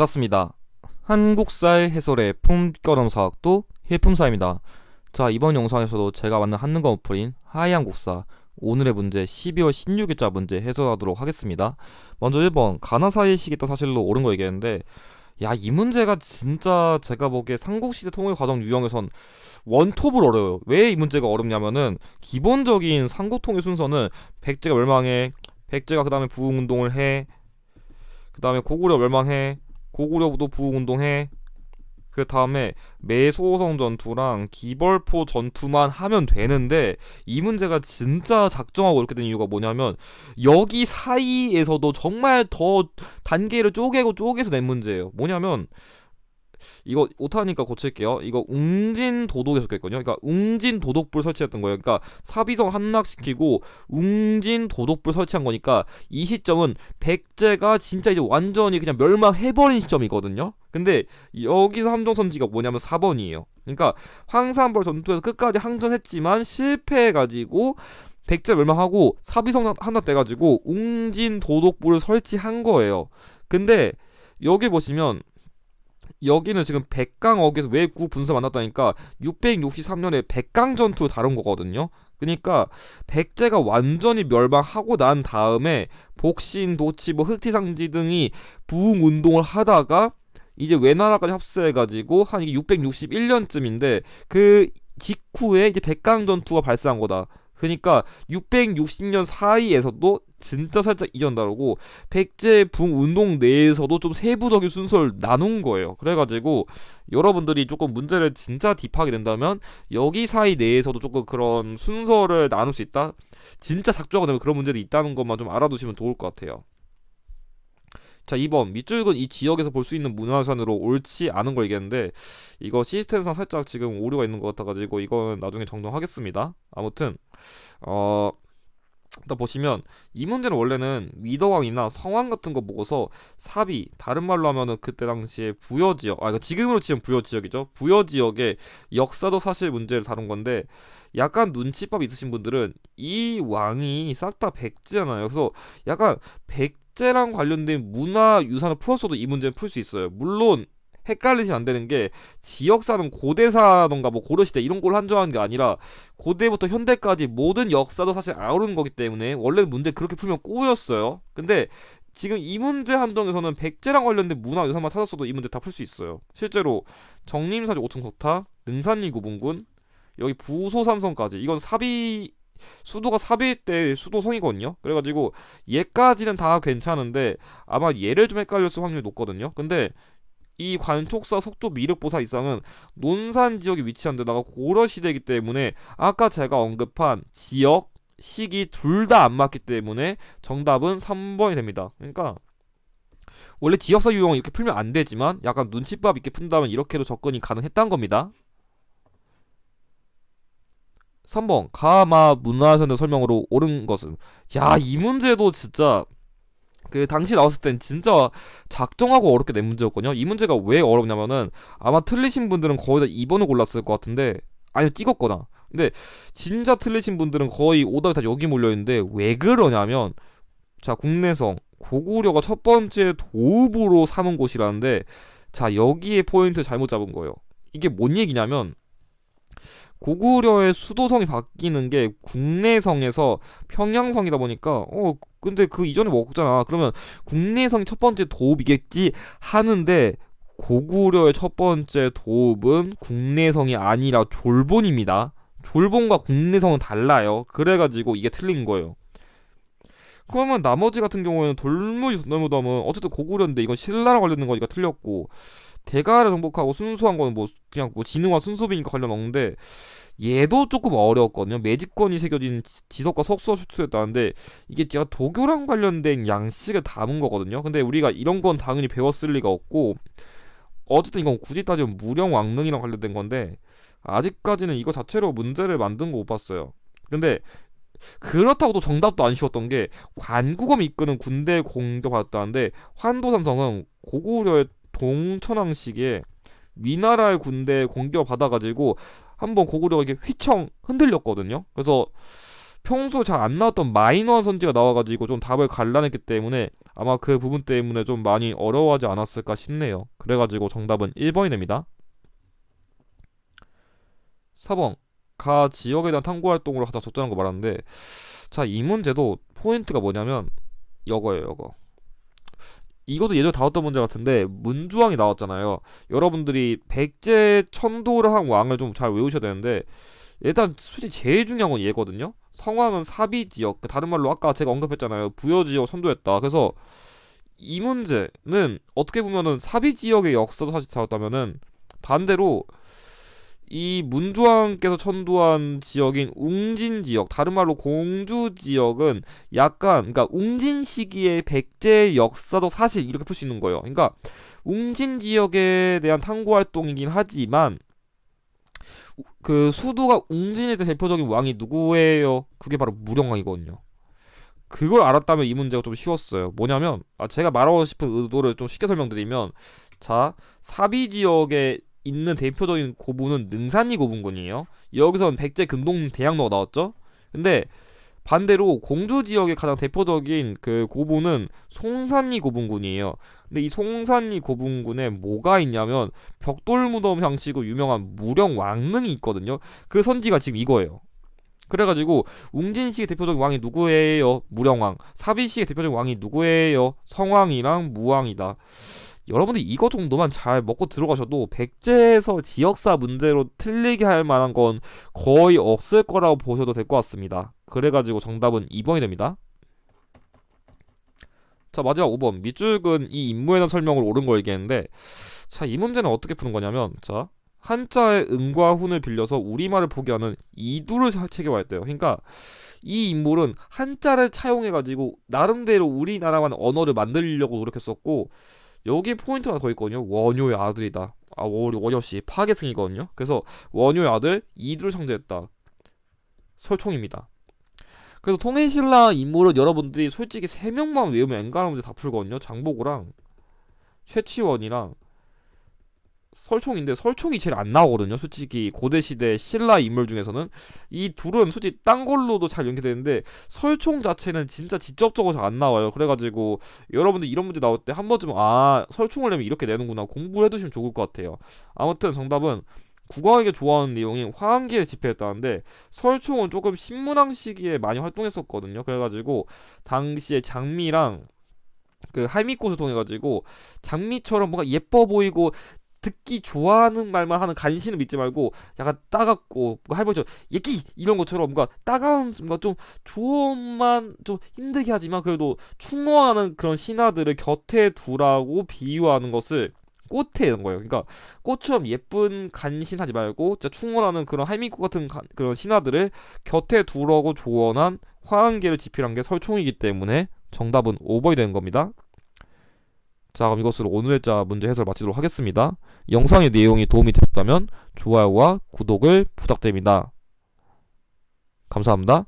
반갑습니다. 한국사의 해설의 품결험 사학도 hil품사입니다. 자, 이번 영상에서도 제가 만든 한능과 어플인 하이한국사 오늘의 문제 12월 16일자 문제 해설하도록 하겠습니다. 먼저 1번 가나사의 시기도 사실로 옳은 거 얘기했는데 야, 이 문제가 진짜 제가 보기에 삼국시대 통일 과정 유형에선 원톱을 어려워요. 왜 이 문제가 어렵냐면은 기본적인 삼국 통일 순서는 백제가 멸망해, 백제가 그 다음에 부흥운동을 해, 그 다음에 고구려 멸망해, 고구려도 부흥운동해, 그 다음에 매소성 전투랑 기벌포 전투만 하면 되는데 이 문제가 진짜 작정하고 이렇게 된 이유가 뭐냐면 여기 사이에서도 정말 더 단계를 쪼개고 쪼개서 낸 문제예요. 뭐냐면 이거 오타니까 고칠게요. 이거 웅진 도독에 적혀있거든요. 그러니까 웅진 도독불 설치했던 거예요. 그러니까 사비성 함락시키고 웅진 도독불 설치한 거니까 이 시점은 백제가 진짜 이제 완전히 그냥 멸망해버린 시점이거든요. 근데 여기서 함정선지가 뭐냐면 4번이에요. 그러니까 황산벌 전투에서 끝까지 항전했지만 실패해가지고 백제 멸망하고 사비성 하나 떼가지고 웅진 도독부를 설치한 거예요. 근데 여기 보시면 여기는 지금 백강억에서 왜구 분수 만났다니까 663년에 백강 전투 다룬 거거든요. 그러니까 백제가 완전히 멸망하고 난 다음에 복신, 도치, 뭐 흑지상지 등이 부흥 운동을 하다가 이제 외나라까지 합세해가지고 한 이게 661년쯤인데 그 직후에 이제 백강 전투가 발생한 거다. 그러니까 660년 사이에서도 진짜 살짝 이전 다르고 백제 붕 운동 내에서도 좀 세부적인 순서를 나눈 거예요. 그래가지고 여러분들이 조금 문제를 진짜 딥하게 된다면 여기 사이 내에서도 조금 그런 순서를 나눌 수 있다. 진짜 작조하게 되면 그런 문제들이 있다는 것만 좀 알아두시면 좋을 것 같아요. 자 2번 밑줄은 이 지역에서 볼 수 있는 문화유산으로 옳지 않은 걸 얘기했는데 이거 시스템상 살짝 지금 오류가 있는 것 같아가지고 이건 나중에 정정하겠습니다. 아무튼 어 일단 보시면 이 문제는 원래는 위더왕이나 성왕 같은 거 보고서 사비 다른 말로 하면은 그때 당시에 부여 지역 아 이거 지금으로 치면 부여 지역이죠. 부여 지역의 역사도 사실 문제를 다룬 건데 약간 눈치밥 있으신 분들은 이 왕이 싹 다 백제잖아요. 그래서 약간 백 제랑 관련된 문화 유산을 풀었어도 이 문제는 풀 수 있어요 물론 헷갈리시면 안 되는 게 지역사는 고대사던가 뭐 고려시대 이런 걸 한정하는 게 아니라 고대부터 현대까지 모든 역사도 사실 아우르는 거기 때문에 원래 문제 그렇게 풀면 꼬였어요. 근데 지금 이 문제 한정에서는 백제랑 관련된 문화 유산만 찾았어도 이 문제 다 풀 수 있어요. 실제로 정림사지 5층 석타, 능산리 구분군, 여기 부소산성까지 이건 사비 수도가 사비 때 수도성이거든요. 그래가지고 얘까지는 다 괜찮은데 아마 얘를 좀 헷갈렸을 확률이 높거든요. 근데 이 관촉사 속도 미륵 보사 이상은 논산 지역에 위치한 데다가 고려 시대이기 때문에 아까 제가 언급한 지역 시기 둘 다 안 맞기 때문에 정답은 3번이 됩니다. 그러니까 원래 지역사 유형을 이렇게 풀면 안 되지만 약간 눈치밥 있게 푼다면 이렇게도 접근이 가능했다는 겁니다. 3번 가마 문화선의 설명으로 옳은 것은 야 이 문제도 진짜 그 당시 나왔을 땐 진짜 작정하고 어렵게 낸 문제였거든요. 이 문제가 왜 어렵냐면은 아마 틀리신 분들은 거의 다 2번을 골랐을 것 같은데 아니 찍었거나. 근데 진짜 틀리신 분들은 거의 오답이 다 여기 몰려 있는데 왜 그러냐면 자 국내성 고구려가 첫 번째 도읍으로 삼은 곳이라는데 자 여기에 포인트 잘못 잡은 거예요. 이게 뭔 얘기냐면 고구려의 수도성이 바뀌는 게 국내성에서 평양성이다 보니까 어 근데 그 이전에 먹었잖아. 그러면 국내성이 첫 번째 도읍이겠지? 하는데 고구려의 첫 번째 도읍은 국내성이 아니라 졸본입니다. 졸본과 국내성은 달라요. 그래가지고 이게 틀린 거예요. 그러면 나머지 같은 경우에는 돌무지 돌무덤은 어쨌든 고구려인데 이건 신라랑 관련된 거니까 틀렸고 대가를 정복하고 순수한 거는 뭐 그냥 뭐 진흥화 순수비니까 관련 없는데 얘도 조금 어려웠거든요. 매직권이 새겨진 지석과 석수가 출토했다는데 이게 제가 도교랑 관련된 양식을 담은 거거든요. 근데 우리가 이런 건 당연히 배웠을 리가 없고 어쨌든 이건 굳이 따지면 무령 왕릉이랑 관련된 건데 아직까지는 이거 자체로 문제를 만든 거 못 봤어요. 근데 그렇다고도 정답도 안 쉬웠던 게 관국엄이 이끄는 군대 공격받았다는데 환도산성은 고구려의 동천왕시기에 위나라의 군대 공격 받아가지고 한번 고구려가 이게 휘청 흔들렸거든요. 그래서 평소 잘 안 나왔던 마이너한 선지가 나와가지고 좀 답을 갈라냈기 때문에 아마 그 부분 때문에 좀 많이 어려워하지 않았을까 싶네요. 그래가지고 정답은 1번이 됩니다. 4번 가 지역에 대한 탐구 활동으로 가장 적절한 거 말하는데 자 이 문제도 포인트가 뭐냐면 이거예요 이거 이것도 예전에 다뤘던 문제 같은데 문주왕이 나왔잖아요. 여러분들이 백제 천도를 한 왕을 좀 잘 외우셔야 되는데 일단 솔직히 제일 중요한 건 얘거든요. 성왕은 사비 지역 그 다른 말로 아까 제가 언급했잖아요. 부여 지역 천도했다. 그래서 이 문제는 어떻게 보면은 사비 지역의 역사도 사실 다뤘다면은 반대로 이 문조왕께서 천도한 지역인 웅진 지역, 다른 말로 공주 지역은 약간 그러니까 웅진 시기의 백제 역사도 사실 이렇게 풀 수 있는 거예요. 그러니까 웅진 지역에 대한 탐구 활동이긴 하지만 우- 그 수도가 웅진에 대한 대표적인 왕이 누구예요? 그게 바로 무령왕이거든요. 그걸 알았다면 이 문제가 좀 쉬웠어요. 뭐냐면 아 제가 말하고 싶은 의도를 좀 쉽게 설명드리면 자 사비 지역에 있는 대표적인 고분은 능산리 고분군이에요. 여기선 백제 금동 대학로가 나왔죠. 근데 반대로 공주 지역의 가장 대표적인 그 고분은 송산리 고분군이에요. 근데 이 송산리 고분군에 뭐가 있냐면 벽돌 무덤 형식으로 유명한 무령 왕릉이 있거든요. 그 선지가 지금 이거예요. 그래가지고 웅진시의 대표적인 왕이 누구예요? 무령왕. 사비시의 대표적인 왕이 누구예요? 성왕이랑 무왕이다. 여러분들 이거 정도만 잘 먹고 들어가셔도 백제에서 지역사 문제로 틀리게 할 만한 건 거의 없을 거라고 보셔도 될 것 같습니다. 그래가지고 정답은 2번이 됩니다. 자 마지막 5번 밑줄근 이 인물에 대한 설명을 옳은 거 얘기했는데 자 이 문제는 어떻게 푸는 거냐면 자 한자의 은과 훈을 빌려서 우리말을 포기하는 이두를 돼요. 그러니까 이 인물은 한자를 차용해가지고 나름대로 우리나라만 언어를 만들려고 노력했었고 여기 포인트가 더 있거든요. 원효의 아들이다. 아 원- 원효 씨 파괴승이거든요. 그래서 원효의 아들 이두를 창제했다. 설총입니다. 그래서 통일신라 인물은 여러분들이 솔직히 세 명만 외우면 엔간한 문제 다 풀거든요. 장보고랑 최치원이랑 설총인데 설총이 제일 안 나오거든요. 솔직히 고대 시대 신라 인물 중에서는 이 둘은 솔직히 딴 걸로도 잘 연계되는데 설총 자체는 진짜 직접적으로 잘 안 나와요. 그래가지고 여러분들 이런 문제 나올 때 한 번쯤 아 설총을 내면 이렇게 내는구나 공부를 해두시면 좋을 것 같아요. 아무튼 정답은 국어에게 좋아하는 내용이 화암기에 집회했다는데 설총은 조금 신문왕 시기에 많이 활동했었거든요. 그래가지고 당시에 장미랑 그 할미꽃을 통해 가지고 장미처럼 뭔가 예뻐 보이고 듣기 좋아하는 말만 하는 간신을 믿지 말고 약간 따갑고 뭐 할머니처럼 예끼 이런 것처럼 뭔가 따가운 뭔가 좀 조언만 좀 힘들게 하지만 그래도 충어하는 그런 신하들을 곁에 두라고 비유하는 것을 꽃에 이런 거예요. 그러니까 꽃처럼 예쁜 간신하지 말고 진짜 충원하는 그런 할미꽃 같은 가- 그런 신하들을 곁에 두라고 조언한 화한계를 지필한 게 설총이기 때문에 정답은 5번이 되는 겁니다. 자 그럼 이것으로 오늘의 자 문제 해설 마치도록 하겠습니다. 영상의 내용이 도움이 되셨다면 좋아요와 구독을 부탁드립니다. 감사합니다.